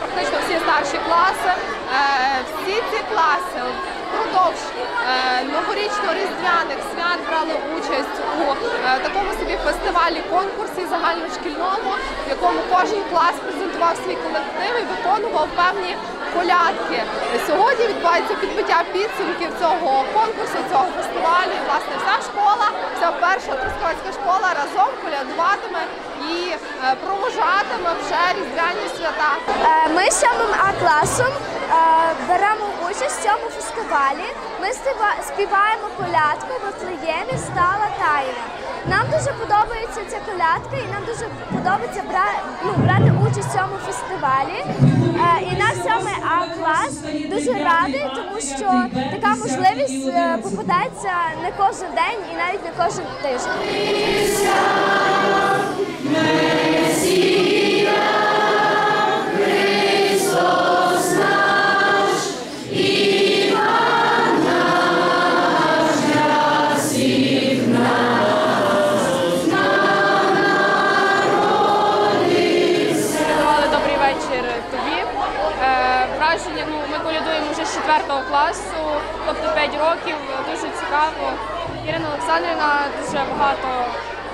практично всі старші класи. Е, Всі ці класи впродовж е, новорічно-різдвяних свят брали участь у е, такому собі фестивалі конкурсі загальношкільному, в якому кожен клас презентував свій колектив і виконував певні колядки. Сьогодні відбувається підбиття підсумків цього конкурсу, цього фестивалю. Власне вся школа, вся перша трускавецька школа разом колядуватиме і провожатиме вже різдвяні свята. Ми 7 А класом е, беремо участь в цьому фестивалі. Ми співа- співаємо колядку Вифлеємі стала тайна. Нам дуже подобається ця колядка, і нам дуже подобається ну, брати участь в цьому фестивалі. Е, І наш 7 А клас дуже радий, тому що така можливість е, попадається не кожен день і навіть не кожен тиждень. З 4 класу, тобто 5 років. Дуже цікаво. Ірина Олександрівна дуже багато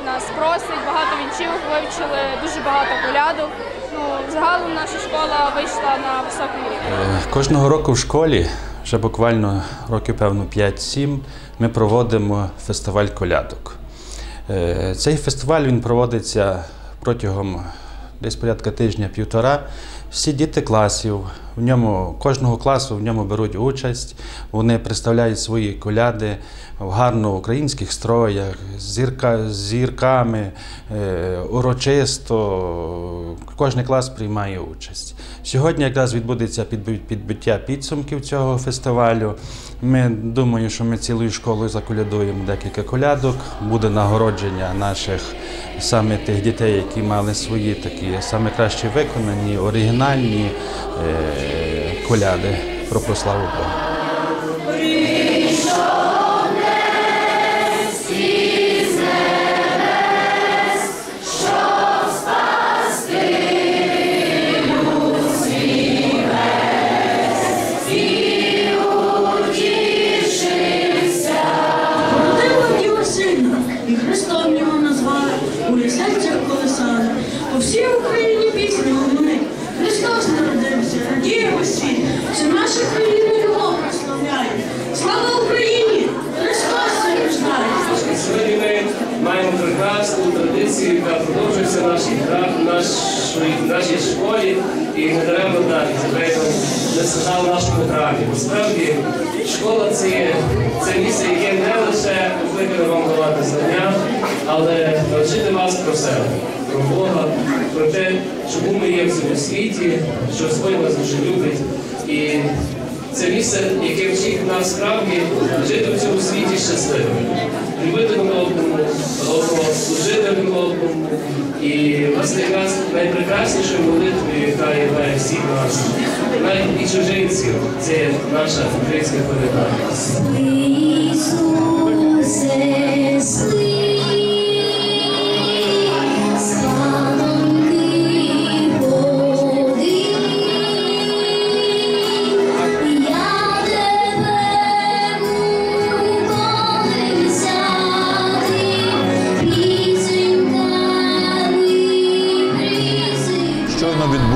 нас просить, багато вінчів вивчили, дуже багато колядок. Ну, загалом наша школа вийшла на високий рівень. Е, Кожного року в школі, вже буквально років, певно, 5-7, ми проводимо фестиваль колядок. Е, Цей фестиваль він проводиться протягом десь порядка тижня-півтора. Всі діти класів, в ньому, кожного класу в ньому беруть участь, вони представляють свої коляди в гарно українських строях, з зірка, зірками, е, урочисто. Кожен клас приймає участь. Сьогодні якраз відбудеться підби- підбиття підсумків цього фестивалю. Ми думаю, що ми цілою школою заколядуємо декілька колядок. Буде нагородження наших саме тих дітей, які мали свої такі саме кращі виконані, оригінальні е, коляди про прославу Бога. У лісенцях колесали. По всій Україні пісні луни. Христос народився, радіємо світ, це наша країна його прославляє. Слава Україні! Христос ми маємо прекрасну традицію, яка продовжується в нашій, нашій, школі і не даремно так Сказав в нашому храмі. Насправді, школа це це місце, яке не лише покликане вам давати знання, але навчити вас про себе, про Бога, про те, чому ми є в цьому світі, що Господь нас дуже любить. І це місце, яке вчить нас справді жити в цьому світі щасливими, любити одному, служити одному. І власне якраз найпрекраснішою молитвою, яка є всіх нас, навіть і чужинців, це наша українська коляда.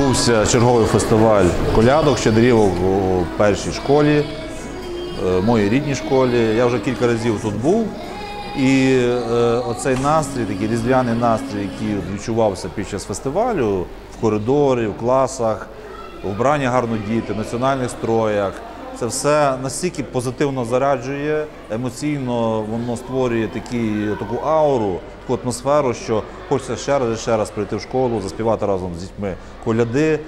Відбувся черговий фестиваль колядок, щедрівок у першій школі, е, моїй рідній школі. Я вже кілька разів тут був. І е, оцей настрій, такий різдвяний настрій, який відчувався під час фестивалю в коридорі, в класах, вбрані гарно діти, в національних строях. Це все настільки позитивно заряджує, емоційно воно створює такі, таку ауру, таку атмосферу, що хочеться ще раз і ще раз прийти в школу, заспівати разом з дітьми коляди,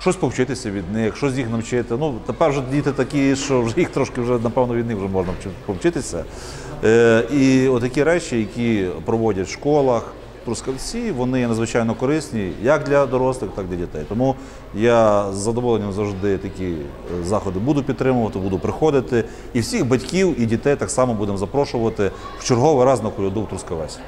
щось повчитися від них, щось їх навчити. Ну, тепер вже діти такі, що вже їх трошки вже, напевно, від них вже можна повчитися. Е, і отакі речі, які проводять в школах, трускавці, вони є надзвичайно корисні як для дорослих, так і для дітей. Тому я з задоволенням завжди такі е, заходи буду підтримувати, буду приходити. І всіх батьків і дітей так само будемо запрошувати в черговий раз на коляду в Трускавець.